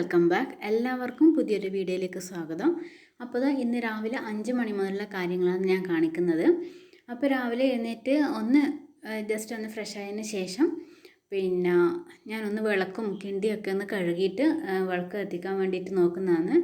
Welcome back. എല്ലാവർക്കും പുതിയൊരു വീഡിയോയിലേക്ക് സ്വാഗതം. അപ്പോൾ ഇന്ന് രാവിലെ അഞ്ച് മണി മുതലുള്ള കാര്യങ്ങളാണ് ഞാൻ കാണിക്കുന്നത്. അപ്പോൾ രാവിലെ എഴുന്നേറ്റ് ഒന്ന് ജസ്റ്റ് ഒന്ന് ഫ്രഷ് ആയതിന് ശേഷം പിന്നെ ഞാനൊന്ന് വിളക്കും കിണ്ടിയൊക്കെ ഒന്ന് കഴുകിയിട്ട് വിളക്ക് എത്തിക്കാൻ വേണ്ടിയിട്ട് നോക്കുന്നതാണ്.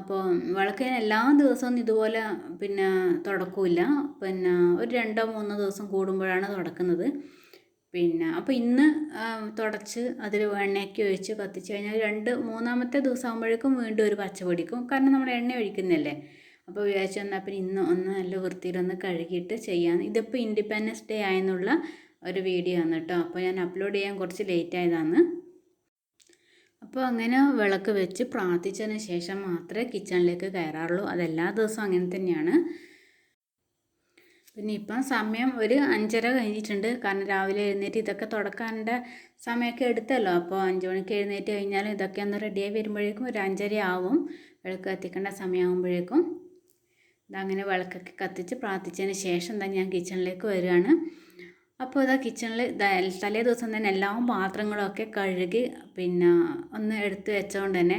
അപ്പോൾ വിളക്ക് ഞാൻ എല്ലാ ദിവസവും ഇതുപോലെ പിന്നെ തുടക്കില്ല. പിന്നെ ഒരു രണ്ടോ മൂന്നോ ദിവസം കൂടുമ്പോഴാണ് തുടക്കുന്നത്. പിന്നെ അപ്പോൾ ഇന്ന് തുടച്ച് അതിൽ എണ്ണയൊക്കെ ഒഴിച്ച് കത്തിച്ച് കഴിഞ്ഞാൽ രണ്ട് മൂന്നാമത്തെ ദിവസം ആകുമ്പോഴേക്കും വീണ്ടും ഒരു പച്ച കാരണം നമ്മൾ എണ്ണ ഒഴിക്കുന്നല്ലേ അപ്പോൾ വിചാരിച്ചു വന്നാൽ പിന്നെ ഇന്ന് ഒന്ന് നല്ല വൃത്തിയിലൊന്ന് കഴുകിയിട്ട് ചെയ്യാം ഇതിപ്പോൾ ഇൻഡിപെൻഡൻസ് ഡേ ആയെന്നുള്ള ഒരു വീഡിയോ ആണ് കേട്ടോ അപ്പോൾ ഞാൻ അപ്ലോഡ് ചെയ്യാൻ കുറച്ച് ലേറ്റ് ആയതാണ്. അപ്പോൾ അങ്ങനെ വിളക്ക് വെച്ച് പ്രാർത്ഥിച്ചതിന് ശേഷം മാത്രമേ കിച്ചണിലേക്ക് കയറാറുള്ളൂ. അതെല്ലാ ദിവസവും അങ്ങനെ തന്നെയാണ്. പിന്നെ ഇപ്പം സമയം ഒരു അഞ്ചര കഴിഞ്ഞിട്ടുണ്ട്. കാരണം രാവിലെ എഴുന്നേറ്റ് ഇതൊക്കെ തുടക്കാന്റെ സമയമൊക്കെ എടുത്തല്ലോ. അപ്പോൾ അഞ്ച് മണിക്ക് എഴുന്നേറ്റ് കഴിഞ്ഞാൽ ഇതൊക്കെ ഒന്ന് റെഡിയായി വരുമ്പോഴേക്കും ഒരു അഞ്ചര ആവും. വിളക്ക് കത്തിക്കേണ്ട സമയമാകുമ്പോഴേക്കും ഇതങ്ങനെ വിളക്കൊക്കെ കത്തിച്ച് പ്രാർത്ഥിച്ചതിന് ശേഷം തന്നെ ഞാൻ കിച്ചണിലേക്ക് വരികയാണ്. അപ്പോൾ ഇതാ കിച്ചണിൽ തലേ ദിവസം തന്നെ എല്ലാ പാത്രങ്ങളൊക്കെ കഴുകി പിന്നെ ഒന്ന് എടുത്ത് വെച്ചതുകൊണ്ട് തന്നെ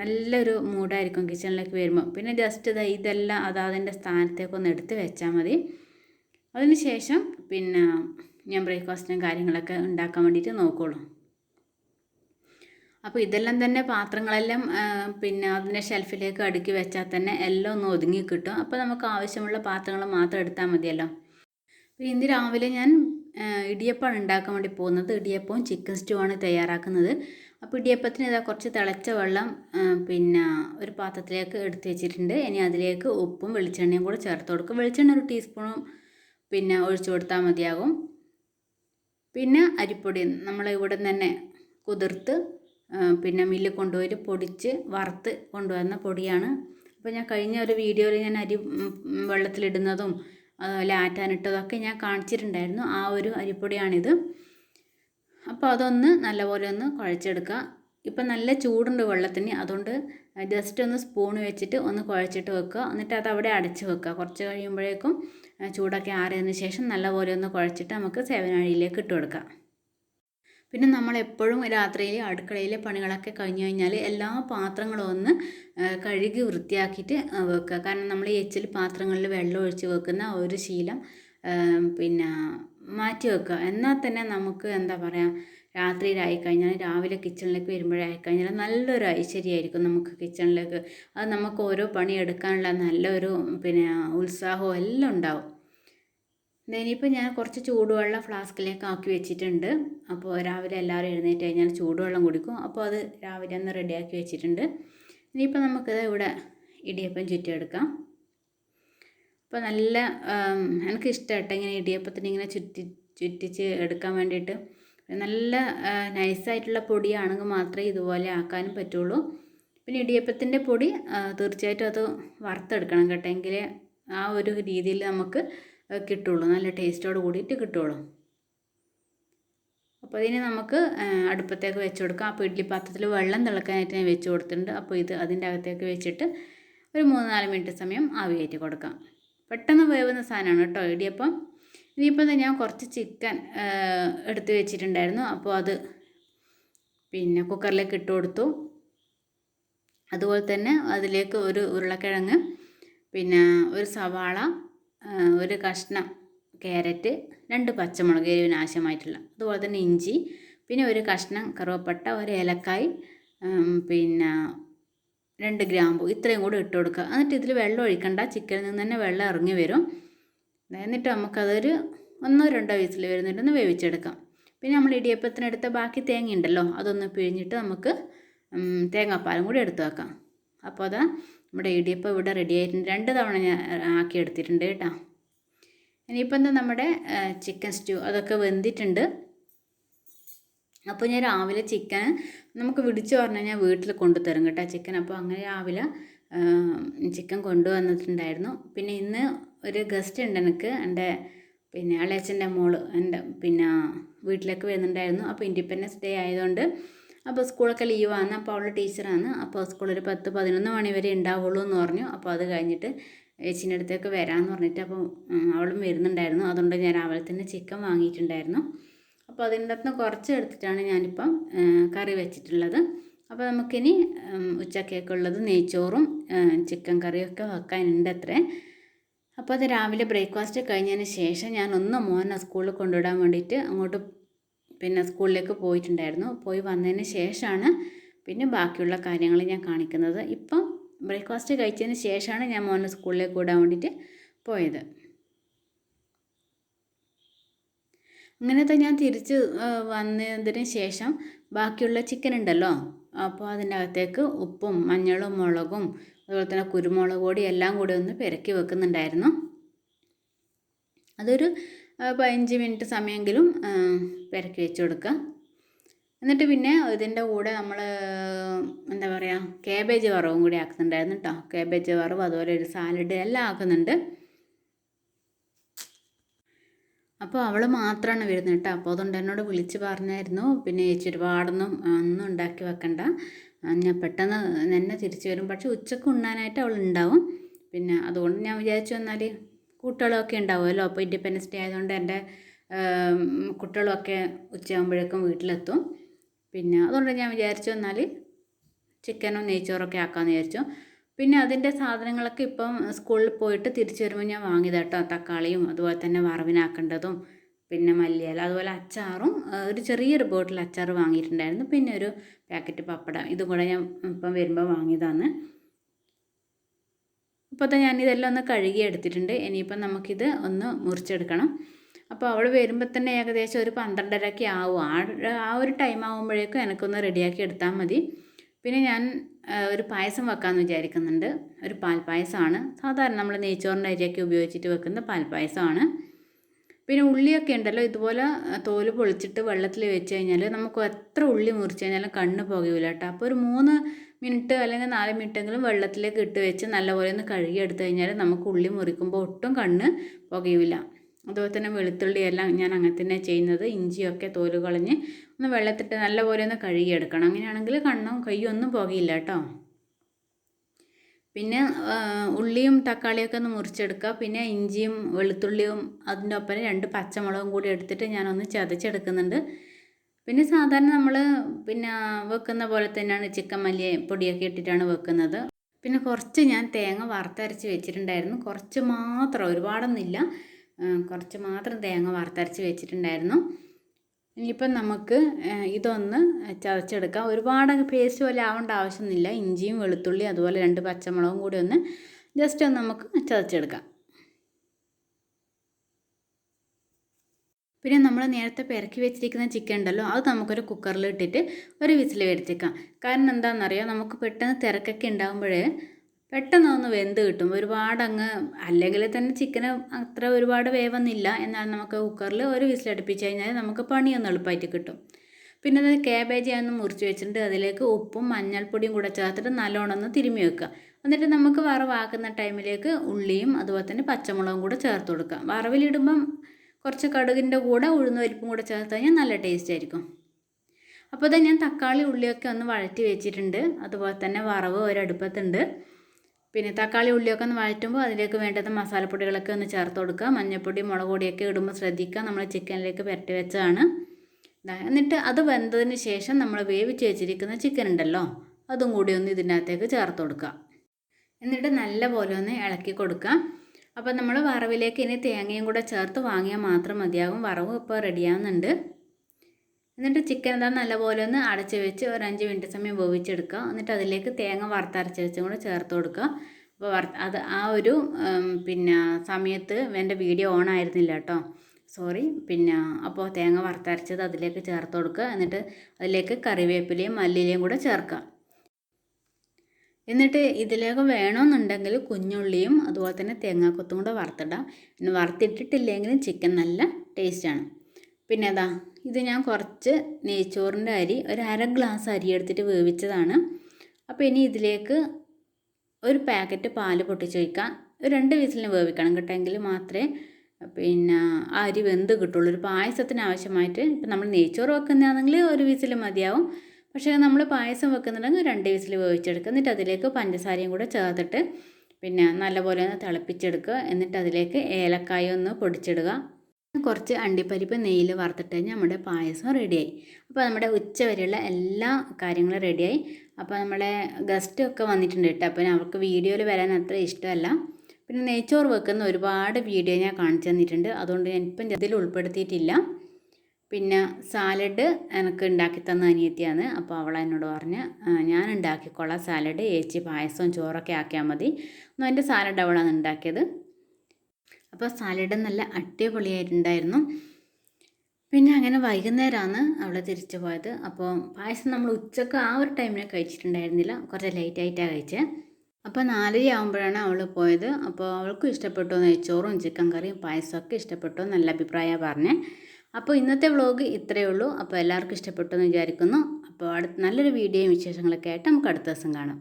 നല്ലൊരു മൂഡായിരിക്കും കിച്ചണിലേക്ക് വരുമ്പോൾ. പിന്നെ ജസ്റ്റ് ഇതാ ഇതെല്ലാം അതാതിന്റെ സ്ഥാനത്തേക്കൊന്ന് എടുത്ത് വെച്ചാൽ മതി. അതിന് ശേഷം പിന്നെ ഞാൻ ബ്രേക്ക്ഫാസ്റ്റിനും കാര്യങ്ങളൊക്കെ ഉണ്ടാക്കാൻ വേണ്ടിയിട്ട് നോക്കുള്ളൂ. അപ്പോൾ ഇതെല്ലാം തന്നെ പാത്രങ്ങളെല്ലാം പിന്നെ അതിന്റെ ഷെൽഫിലേക്ക് അടുക്കി വെച്ചാൽ തന്നെ എല്ലാം ഒന്ന് ഒതുങ്ങി കിട്ടും. അപ്പോൾ നമുക്ക് ആവശ്യമുള്ള പാത്രങ്ങൾ മാത്രം എടുത്താൽ മതിയല്ലോ. അപ്പോൾ ഇന്ന് രാവിലെ ഞാൻ ഇടിയപ്പമാണ് ഉണ്ടാക്കാൻ വേണ്ടി പോകുന്നത്. ഇടിയപ്പവും ചിക്കൻ സ്റ്റൂ ആണ് തയ്യാറാക്കുന്നത്. അപ്പോൾ ഇടിയപ്പത്തിന് ഇതാ കുറച്ച് തിളച്ച വെള്ളം പിന്നെ ഒരു പാത്രത്തിലേക്ക് എടുത്തു വെച്ചിട്ടുണ്ട്. ഇനി അതിലേക്ക് ഉപ്പും വെളിച്ചെണ്ണയും കൂടെ ചേർത്ത് കൊടുക്കും. വെളിച്ചെണ്ണ ഒരു ടീസ്പൂണും പിന്നെ ഒഴിച്ചു കൊടുത്താൽ മതിയാകും. പിന്നെ അരിപ്പൊടി നമ്മൾ ഇവിടെ തന്നെ കുതിർത്ത് പിന്നെ മില്ലിൽ കൊണ്ടുപോയിട്ട് പൊടിച്ച് വറുത്ത് കൊണ്ടുവന്ന പൊടിയാണ്. അപ്പോൾ ഞാൻ കഴിഞ്ഞ ഒരു വീഡിയോയിൽ ഞാൻ അരി വെള്ളത്തിലിടുന്നതും അതുപോലെ ആറ്റാനിട്ടതൊക്കെ ഞാൻ കാണിച്ചിട്ടുണ്ടായിരുന്നു. ആ ഒരു അരിപ്പൊടിയാണിത്. അപ്പോൾ അതൊന്ന് നല്ലപോലെ ഒന്ന് കുഴച്ചെടുക്കുക. ഇപ്പം നല്ല ചൂടുണ്ട് വെള്ളത്തിന്. അതുകൊണ്ട് ജസ്റ്റ് ഒന്ന് സ്പൂൺ വെച്ചിട്ട് ഒന്ന് കുഴച്ചിട്ട് വെക്കുക. എന്നിട്ട് അത് അവിടെ അടച്ച് വെക്കുക. കുറച്ച് കഴിയുമ്പോഴേക്കും ചൂടൊക്കെ ആറിയതിന് ശേഷം നല്ലപോലെ ഒന്ന് കുഴച്ചിട്ട് നമുക്ക് സേവനാഴിയിലേക്ക് ഇട്ട് കൊടുക്കാം. പിന്നെ നമ്മൾ എപ്പോഴും രാത്രിയിൽ അടുക്കളയിലെ പണികളൊക്കെ കഴിഞ്ഞു കഴിഞ്ഞാൽ എല്ലാ പാത്രങ്ങളും ഒന്ന് കഴുകി വൃത്തിയാക്കിയിട്ട് വെക്കുക. കാരണം നമ്മൾ ഈ എച്ചിൽ പാത്രങ്ങളിൽ വെള്ളം ഒഴിച്ച് വെക്കുന്ന ഒരു ശീലം പിന്നെ മാറ്റി വെക്കുക. എന്നാൽ തന്നെ നമുക്ക് എന്താ പറയുക രാത്രിയിലായി കഴിഞ്ഞാൽ രാവിലെ കിച്ചണിലേക്ക് വരുമ്പോഴായി കഴിഞ്ഞാൽ നല്ലൊരു ഐശ്വര്യമായിരിക്കും നമുക്ക് കിച്ചണിലേക്ക് അത് നമുക്ക് ഓരോ പണി എടുക്കാനുള്ള നല്ലൊരു പിന്നെ ഉത്സാഹവും എല്ലാം ഉണ്ടാവും. ഇനിയിപ്പോൾ ഞാൻ കുറച്ച് ചൂടുവെള്ളം ഫ്ലാസ്കിലേക്ക് ആക്കി വെച്ചിട്ടുണ്ട്. അപ്പോൾ രാവിലെ എല്ലാവരും എഴുന്നേറ്റ് കഴിഞ്ഞാൽ ചൂടുവെള്ളം കുടിക്കും. അപ്പോൾ അത് രാവിലെ ഒന്ന് റെഡിയാക്കി വെച്ചിട്ടുണ്ട്. ഇനിയിപ്പോൾ നമുക്കിത് ഇവിടെ ഇടിയപ്പം ചുറ്റിയെടുക്കാം. അപ്പോൾ നല്ല എനിക്കിഷ്ടമായിട്ട് ഇങ്ങനെ ഇടിയപ്പത്തിന് ഇങ്ങനെ ചുറ്റി ചുറ്റിച്ച് എടുക്കാൻ വേണ്ടിയിട്ട് നല്ല നൈസായിട്ടുള്ള പൊടിയാണെങ്കിൽ മാത്രമേ ഇതുപോലെ ആക്കാനും പറ്റുള്ളൂ. പിന്നെ ഇടിയപ്പത്തിന്റെ പൊടി തീർച്ചയായിട്ടും അത് വറുത്തെടുക്കണം കേട്ടോ. എങ്കിലേ ആ ഒരു രീതിയിൽ നമുക്ക് കിട്ടുള്ളൂ. നല്ല ടേസ്റ്റോട് കൂടിയിട്ട് കിട്ടുള്ളൂ. അപ്പോൾ ഇതിനെ നമുക്ക് അടുപ്പത്തേക്ക് വെച്ച് കൊടുക്കാം. അപ്പോൾ ഇഡ്ഡലി പാത്രത്തിൽ വെള്ളം തിളക്കാനായിട്ട് ഞാൻ വെച്ച് കൊടുത്തിട്ടുണ്ട്. അപ്പോൾ ഇത് അതിന്റെ അകത്തേക്ക് വെച്ചിട്ട് ഒരു മൂന്ന് നാല് മിനിറ്റ് സമയം ആവി കയറ്റി കൊടുക്കാം. പെട്ടെന്ന് വേവുന്ന സാധനമാണ് കേട്ടോ ഇടിയപ്പം. ഇനിയിപ്പോൾ ഞാൻ കുറച്ച് ചിക്കൻ എടുത്ത് വെച്ചിട്ടുണ്ടായിരുന്നു. അപ്പോൾ അത് പിന്നെ കുക്കറിലേക്ക് ഇട്ട് കൊടുത്തു. അതുപോലെ തന്നെ അതിലേക്ക് ഒരു ഉരുളക്കിഴങ്ങ് പിന്നെ ഒരു സവാള ഒരു കഷ്ണം ക്യാരറ്റ് രണ്ട് പച്ചമുളക് എരിവിന് ആവശ്യമായിട്ടുള്ള അതുപോലെ തന്നെ ഇഞ്ചി പിന്നെ ഒരു കഷ്ണം കറുവപ്പട്ട ഒരു ഏലക്കായ് പിന്നെ രണ്ട് ഗ്രാമ്പു ഇത്രയും കൂടി ഇട്ട് കൊടുക്കുക. എന്നിട്ട് ഇതിൽ വെള്ളം ഒഴിക്കണ്ട ചിക്കനിൽ നിന്ന് തന്നെ വെള്ളം ഇറങ്ങി വരും. എന്നിട്ട് നമുക്കതൊരു ഒന്നോ രണ്ടോ വിസിൽ വരുന്നിട്ടൊന്ന് വേവിച്ചെടുക്കാം. പിന്നെ നമ്മൾ ഇടിയപ്പത്തിനെടുത്ത ബാക്കി തേങ്ങ ഉണ്ടല്ലോ അതൊന്ന് പിഴിഞ്ഞിട്ട് നമുക്ക് തേങ്ങാപ്പാലും കൂടി എടുത്തു വെക്കാം. അപ്പോൾ അതാ നമ്മുടെ ഇടിയപ്പം ഇവിടെ റെഡി ആയിട്ടുണ്ട്. രണ്ട് തവണ ഞാൻ ആക്കി എടുത്തിട്ടുണ്ട് കേട്ടോ. ഇനിയിപ്പോൾ എന്താ നമ്മുടെ ചിക്കൻ സ്റ്റൂ അതൊക്കെ വെന്തിട്ടുണ്ട്. അപ്പോൾ ഞാൻ രാവിലെ ചിക്കൻ നമുക്ക് വിളിച്ചു പറഞ്ഞു കഴിഞ്ഞാൽ വീട്ടിൽ കൊണ്ടുതരും കേട്ടോ ചിക്കൻ അപ്പോൾ അങ്ങനെ രാവിലെ ചിക്കൻ കൊണ്ടുവന്നിട്ടുണ്ടായിരുന്നു. പിന്നെ ഇന്ന് ഒരു ഗസ്റ്റ് ഉണ്ട് എനിക്ക്. എന്റെ പിന്നെ അളയച്ചന്റെ മോൾ എന്റെ പിന്നെ വീട്ടിലേക്ക് വരുന്നുണ്ടായിരുന്നു. അപ്പോൾ ഇൻഡിപെൻഡൻസ് ഡേ ആയതുകൊണ്ട് അപ്പോൾ സ്കൂളൊക്കെ ലീവാണ് അപ്പോൾ അവൾ ടീച്ചറാണ് അപ്പോൾ സ്കൂൾ ഒരു പത്ത് പതിനൊന്ന് മണി വരെ ഉണ്ടാവുള്ളൂ എന്ന് പറഞ്ഞു. അപ്പോൾ അത് കഴിഞ്ഞിട്ട് ചേച്ചീന്റെ അടുത്തേക്ക് വരാമെന്ന് പറഞ്ഞിട്ട് അപ്പോൾ അവളും വരുന്നുണ്ടായിരുന്നു. അതുകൊണ്ട് ഞാൻ രാവിലെ തന്നെ ചിക്കൻ വാങ്ങിയിട്ടുണ്ടായിരുന്നു. അപ്പോൾ അതിന്റെ അകത്ത് കുറച്ച് എടുത്തിട്ടാണ് ഞാനിപ്പം കറി വെച്ചിട്ടുള്ളത്. അപ്പോൾ നമുക്കിനി ഉച്ചക്കേക്കുള്ളത് നെയ്ച്ചോറും ചിക്കൻ കറിയും ഒക്കെ വെക്കാനുണ്ട് അത്രേ. അപ്പോൾ അത് രാവിലെ ബ്രേക്ക്ഫാസ്റ്റ് കഴിഞ്ഞതിന് ശേഷം ഞാൻ ഒന്ന് മോനെ സ്കൂളിൽ കൊണ്ടുവിടാൻ വേണ്ടിയിട്ട് അങ്ങോട്ട് പിന്നെ സ്കൂളിലേക്ക് പോയിട്ടുണ്ടായിരുന്നു. പോയി വന്നതിന് ശേഷമാണ് പിന്നെ ബാക്കിയുള്ള കാര്യങ്ങൾ ഞാൻ കാണിക്കുന്നത്. ഇപ്പം ബ്രേക്ക്ഫാസ്റ്റ് കഴിച്ചതിന് ശേഷമാണ് ഞാൻ മോനെ സ്കൂളിലേക്ക് വിടാൻ വേണ്ടിയിട്ട് പോയത്. അങ്ങനത്തെ ഞാൻ തിരിച്ച് വന്നതിന് ശേഷം ബാക്കിയുള്ള ചിക്കൻ ഉണ്ടല്ലോ? അപ്പോൾ അതിന്റെ അകത്തേക്ക് ഉപ്പും മഞ്ഞളും മുളകും അതുപോലെ തന്നെ കുരുമുളക് പൊടി എല്ലാം കൂടി ഒന്ന് പെരക്കി വെക്കുന്നുണ്ടായിരുന്നു. അതൊരു പതിനഞ്ച് മിനിറ്റ് സമയമെങ്കിലും പെരക്കി വെച്ച് കൊടുക്കുക. എന്നിട്ട് പിന്നെ ഇതിന്റെ കൂടെ നമ്മൾ എന്താ പറയുക കേബേജ് വറവും കൂടി ആക്കുന്നുണ്ടായിരുന്നു കേട്ടോ. കേബേജ് വറവ് അതുപോലെ ഒരു സാലഡ് എല്ലാം ആക്കുന്നുണ്ട്. അപ്പോൾ അവൾ മാത്രമാണ് വരുന്നത് കേട്ടോ. അപ്പോൾ അതുകൊണ്ട് എന്നോട് വിളിച്ച് പറഞ്ഞായിരുന്നു. പിന്നെ ചേച്ചി ഒരുപാടൊന്നും ഒന്നും ഉണ്ടാക്കി വെക്കണ്ട. ഞാൻ പെട്ടെന്ന് എന്നെ തിരിച്ചു വരും. പക്ഷെ ഉച്ചയ്ക്ക് ഉണ്ണാനായിട്ട് അവൾ ഉണ്ടാവും. പിന്നെ അതുകൊണ്ട് ഞാൻ വിചാരിച്ചു എന്നാൽ കുട്ടികളൊക്കെ ഉണ്ടാവുമല്ലോ അപ്പോൾ ഇൻഡിപെൻഡൻസ് ഡേ ആയതുകൊണ്ട് എന്റെ കുട്ടികളൊക്കെ ഉച്ചയാകുമ്പോഴേക്കും വീട്ടിലെത്തും. പിന്നെ അതുകൊണ്ട് ഞാൻ വിചാരിച്ചു എന്നാൽ ചിക്കനും നെയ്ച്ചോറൊക്കെ ആക്കാമെന്ന് വിചാരിച്ചു. പിന്നെ അതിന്റെ സാധനങ്ങളൊക്കെ ഇപ്പം സ്കൂളിൽ പോയിട്ട് തിരിച്ചു വരുമ്പോൾ ഞാൻ വാങ്ങിയതാട്ടോ തക്കാളിയും അതുപോലെ തന്നെ വറവിനാക്കേണ്ടതും പിന്നെ മല്ലിയില അതുപോലെ അച്ചാറും ഒരു ചെറിയൊരു ബോട്ടിൽ അച്ചാർ വാങ്ങിയിട്ടുണ്ടായിരുന്നു. പിന്നെ ഒരു പാക്കറ്റ് പപ്പടം ഇതും കൂടെ ഞാൻ ഇപ്പം വരുമ്പോൾ വാങ്ങിയതാണ്. ഇപ്പോൾ ഞാൻ ഇതെല്ലാം ഒന്ന് കഴുകി എടുത്തിട്ടുണ്ട്. ഇനിയിപ്പം നമുക്കിത് ഒന്ന് മുറിച്ചെടുക്കണം. അപ്പോൾ അവൾ വരുമ്പോൾ തന്നെ ഏകദേശം ഒരു പന്ത്രണ്ടരയ്ക്ക് ആവും. ആ ആ ഒരു ടൈം ആകുമ്പോഴേക്കും എനിക്കൊന്ന് റെഡിയാക്കി എടുത്താൽ മതി. പിന്നെ ഞാൻ ഒരു പായസം വെക്കാമെന്ന് വിചാരിക്കുന്നുണ്ട്. ഒരു പാൽപ്പായസമാണ് സാധാരണ നമ്മൾ നെയ്ച്ചോറിന്റെ അരിയൊക്കെ ഉപയോഗിച്ചിട്ട് വെക്കുന്ന പാൽപ്പായസമാണ് പിന്നെ ഉള്ളിയൊക്കെ ഉണ്ടല്ലോ ഇതുപോലെ തോൽ പൊളിച്ചിട്ട് വെള്ളത്തിൽ വെച്ച് കഴിഞ്ഞാൽ നമുക്ക് എത്ര ഉള്ളി മുറിച്ച് കഴിഞ്ഞാലും കണ്ണ് പുകയില്ല കേട്ടോ. അപ്പോൾ ഒരു മൂന്ന് മിനിറ്റ് അല്ലെങ്കിൽ നാല് മിനിറ്റെങ്കിലും വെള്ളത്തിലേക്ക് ഇട്ട് വെച്ച് നല്ലപോലെ ഒന്ന് കഴുകി എടുത്തു കഴിഞ്ഞാൽ നമുക്ക് ഉള്ളി മുറിക്കുമ്പോൾ ഒട്ടും കണ്ണ് പുകയില്ല അതുപോലെ തന്നെ വെളുത്തുള്ളി എല്ലാം ഞാൻ അങ്ങനെ തന്നെ ചെയ്യുന്നത്. ഇഞ്ചിയൊക്കെ തോൽ കളഞ്ഞ് ഒന്ന് വെള്ളത്തിട്ട് നല്ലപോലെ ഒന്ന് കഴുകിയെടുക്കണം. അങ്ങനെയാണെങ്കിൽ കണ്ണും കൈയും ഒന്നും പുകയില്ല കേട്ടോ. പിന്നെ ഉള്ളിയും തക്കാളിയൊക്കെ ഒന്ന് മുറിച്ചെടുക്കുക. പിന്നെ ഇഞ്ചിയും വെളുത്തുള്ളിയും അതിന്റെ ഒപ്പം രണ്ട് പച്ചമുളകും കൂടി എടുത്തിട്ട് ഞാനൊന്ന് ചതച്ചെടുക്കുന്നുണ്ട്. പിന്നെ സാധാരണ നമ്മൾ പിന്നെ വെക്കുന്ന പോലെ തന്നെയാണ് ചിക്കൻ മല്ലി പൊടിയൊക്കെ ഇട്ടിട്ടാണ് വെക്കുന്നത്. പിന്നെ കുറച്ച് ഞാൻ തേങ്ങ വറുത്തരച്ച് വെച്ചിട്ടുണ്ടായിരുന്നു. കുറച്ച് മാത്രം ഒരുപാടൊന്നുമില്ല. കുറച്ച് മാത്രം തേങ്ങ വറുത്തരച്ച് വെച്ചിട്ടുണ്ടായിരുന്നു. ഇനിയിപ്പം നമുക്ക് ഇതൊന്ന് ചതച്ചെടുക്കാം. ഒരുപാട് പേസ്റ്റ് പോലെ ആവേണ്ട ആവശ്യമൊന്നുമില്ല. ഇഞ്ചിയും വെളുത്തുള്ളിയും അതുപോലെ രണ്ട് പച്ചമുളകും കൂടി ഒന്ന് ജസ്റ്റ് ഒന്ന് നമുക്ക് ചതച്ചെടുക്കാം. പിന്നെ നമ്മൾ നേരത്തെ പെരക്കി വെച്ചിരിക്കുന്ന ചിക്കൻ ഉണ്ടല്ലോ അത് നമുക്കൊരു കുക്കറിൽ ഇട്ടിട്ട് ഒരു വിസിൽ വരുത്തിക്കാം കാരണം എന്താണെന്നറിയാം? നമുക്ക് പെട്ടെന്ന് തിരക്കൊക്കെ ഉണ്ടാകുമ്പോഴേ പെട്ടെന്ന് ഒന്ന് വെന്ത് കിട്ടും. ഒരുപാട് അങ്ങ് അല്ലെങ്കിൽ തന്നെ ചിക്കന് അത്ര ഒരുപാട് വേവൊന്നുമില്ല എന്നാൽ നമുക്ക് കുക്കറിൽ ഒരു വിസിലടുപ്പിച്ച് കഴിഞ്ഞാൽ നമുക്ക് പണിയൊന്നും എളുപ്പമായിട്ട് കിട്ടും. പിന്നെ അത് ക്യാബേജ് ഒന്ന് മുറിച്ച് വെച്ചിട്ടുണ്ട്. അതിലേക്ക് ഉപ്പും മഞ്ഞൾപ്പൊടിയും കൂടെ ചേർത്തിട്ട് നല്ലോണം ഒന്ന് തിരുമ്മി വെക്കുക. എന്നിട്ട് നമുക്ക് വറവാക്കുന്ന ടൈമിലേക്ക് ഉള്ളിയും അതുപോലെ തന്നെ പച്ചമുളകും കൂടെ ചേർത്ത് കൊടുക്കുക. വറവിലിടുമ്പം കുറച്ച് കടുകിന്റെ കൂടെ ഉഴുന്ന പരിപ്പും കൂടെ ചേർത്ത് കഴിഞ്ഞാൽ നല്ല ടേസ്റ്റ് ആയിരിക്കും. അപ്പോൾ ഇതാ ഞാൻ തക്കാളി ഉള്ളിയൊക്കെ ഒന്ന് വഴറ്റി വെച്ചിട്ടുണ്ട്. അതുപോലെ തന്നെ വറവ് ഒരടുപ്പത്തുണ്ട്. പിന്നെ തക്കാളി ഉള്ളിയൊക്കെ ഒന്ന് വഴറ്റുമ്പോൾ അതിലേക്ക് വേണ്ടത് മസാലപ്പൊടികളൊക്കെ ഒന്ന് ചേർത്ത് കൊടുക്കുക. മഞ്ഞൾപ്പൊടി മുളക് പൊടിയൊക്കെ ഇടുമ്പോൾ ശ്രദ്ധിക്കുക. നമ്മൾ ചിക്കനിലേക്ക് പുരട്ടി വെച്ചതാണ്. എന്നിട്ട് അത് വെന്തതിന് ശേഷം നമ്മൾ വേവിച്ച് വെച്ചിരിക്കുന്ന ചിക്കൻ ഉണ്ടല്ലോ അതും കൂടി ഒന്ന് ഇതിനകത്തേക്ക് ചേർത്ത് കൊടുക്കുക. എന്നിട്ട് നല്ല പോലെ ഒന്ന് ഇളക്കി കൊടുക്കുക. അപ്പോൾ നമ്മൾ വറവിലേക്ക് ഇനി തേങ്ങയും കൂടെ ചേർത്ത് വാങ്ങിയാൽ മാത്രം മതിയാകും. വറവ് ഇപ്പോൾ റെഡിയാകുന്നുണ്ട് എന്നിട്ട് ചിക്കൻ എന്താ നല്ലപോലെ ഒന്ന് അടച്ച് വെച്ച് ഒരു അഞ്ച് മിനിറ്റ് സമയം വേവിച്ചെടുക്കുക. എന്നിട്ട് അതിലേക്ക് തേങ്ങ വറുത്തരച്ച് വെച്ചും കൂടെ ചേർത്ത് കൊടുക്കുക. അപ്പോൾ വറുത്ത് അത് ആ ഒരു പിന്നെ സമയത്ത് എന്റെ വീഡിയോ ഓൺ ആയിരുന്നില്ല കേട്ടോ. സോറി പിന്നെ അപ്പോൾ തേങ്ങ വറുത്തരച്ചത് അതിലേക്ക് ചേർത്ത് കൊടുക്കുക. എന്നിട്ട് അതിലേക്ക് കറിവേപ്പിലയും മല്ലിയിലയും കൂടെ ചേർക്കുക. എന്നിട്ട് ഇതിലേക്ക് വേണമെന്നുണ്ടെങ്കിൽ കുഞ്ഞുള്ളിയും അതുപോലെ തന്നെ തേങ്ങാക്കൊത്തും കൂടെ വറുത്തിടാം. പിന്നെ വറുത്തിട്ടിട്ടില്ലെങ്കിലും ചിക്കൻ നല്ല ടേസ്റ്റാണ് പിന്നെ അതാ ഇത് ഞാൻ കുറച്ച് നെയ്ച്ചോറിന്റെ അരി ഒരു അര ഗ്ലാസ് അരി എടുത്തിട്ട് വേവിച്ചതാണ്. അപ്പോൾ ഇനി ഇതിലേക്ക് ഒരു പാക്കറ്റ് പാൽ പൊട്ടിച്ച് വയ്ക്കാം ഒരു രണ്ട് വിസിലിന് വേവിക്കണം കേട്ടെങ്കിൽ മാത്രമേ പിന്നെ അരി വെന്ത് കിട്ടുള്ളൂ. ഒരു പായസത്തിന് ആവശ്യമായിട്ട് ഇപ്പം നമ്മൾ നെയ്ച്ചോറ് വെക്കുന്നതാണെങ്കിൽ ഒരു വിസിൽ മതിയാവും. പക്ഷേ നമ്മൾ പായസം വെക്കുന്നുണ്ടെങ്കിൽ രണ്ട് വിസിൽ വേവിച്ചെടുക്കുക. എന്നിട്ട് അതിലേക്ക് പഞ്ചസാരയും കൂടെ ചേർത്തിട്ട് പിന്നെ നല്ലപോലെ ഒന്ന് തിളപ്പിച്ചെടുക്കുക. എന്നിട്ട് അതിലേക്ക് ഏലക്കായ ഒന്ന് പൊടിച്ചിടുക. കുറച്ച് അണ്ടിപ്പരിപ്പ് നെയ്യിൽ വറുത്തിട്ട് നമ്മുടെ പായസം റെഡിയായി. അപ്പോൾ നമ്മുടെ ഉച്ച വരെയുള്ള എല്ലാ കാര്യങ്ങളും റെഡിയായി. അപ്പോൾ നമ്മളെ ഗസ്റ്റൊക്കെ വന്നിട്ടുണ്ട് കേട്ടോ. അപ്പോൾ അവർക്ക് വീഡിയോയിൽ വരാൻ അത്ര ഇഷ്ടമല്ല. പിന്നെ നെയ്ച്ചോറ് വെക്കുന്ന ഒരുപാട് വീഡിയോ ഞാൻ കാണിച്ചു തന്നിട്ടുണ്ട്. അതുകൊണ്ട് ഞാൻ ഇപ്പം ഇതിൽ ഉൾപ്പെടുത്തിയിട്ടില്ല. പിന്നെ സാലഡ് എനിക്ക് ഉണ്ടാക്കി തന്ന അനിയത്തിയാണ്. അപ്പോൾ അവൾ എന്നോട് പറഞ്ഞ് ഞാൻ ഉണ്ടാക്കിക്കൊള്ളാം സാലഡ്. ഏച്ചി പായസവും ചോറൊക്കെ ആക്കിയാൽ മതി. എന്നാൽ എന്റെ സാലഡ് അവളാണ് ഉണ്ടാക്കിയത്. അപ്പോൾ സാലഡ് നല്ല അടിപൊളിയായിട്ടുണ്ടായിരുന്നു. പിന്നെ അങ്ങനെ വൈകുന്നേരമാണ് അവൾ തിരിച്ചു പോയത്. അപ്പോൾ പായസം നമ്മൾ ഉച്ചയ്ക്ക് ആ ഒരു ടൈമിൽ കഴിച്ചിട്ടുണ്ടായിരുന്നില്ല. കുറച്ച് ലേറ്റായിട്ടാണ് കഴിച്ചത് അപ്പോൾ നാലര ആകുമ്പോഴാണ് അവൾ പോയത്. അപ്പോൾ അവൾക്കും ഇഷ്ടപ്പെട്ടു നെയ്ച്ചോറും ചിക്കൻ കറിയും പായസമൊക്കെ ഇഷ്ടപ്പെട്ടു നല്ല അഭിപ്രായമാണ് പറഞ്ഞത് അപ്പോൾ ഇന്നത്തെ വ്ളോഗ് ഇത്രയേ ഉള്ളൂ. അപ്പോൾ എല്ലാവർക്കും ഇഷ്ടപ്പെട്ടു എന്ന് വിചാരിക്കുന്നു. അപ്പോൾ അടുത്ത നല്ലൊരു വീഡിയോയും വിശേഷങ്ങളൊക്കെ ആയിട്ട് നമുക്ക് അടുത്ത ദിവസം കാണാം.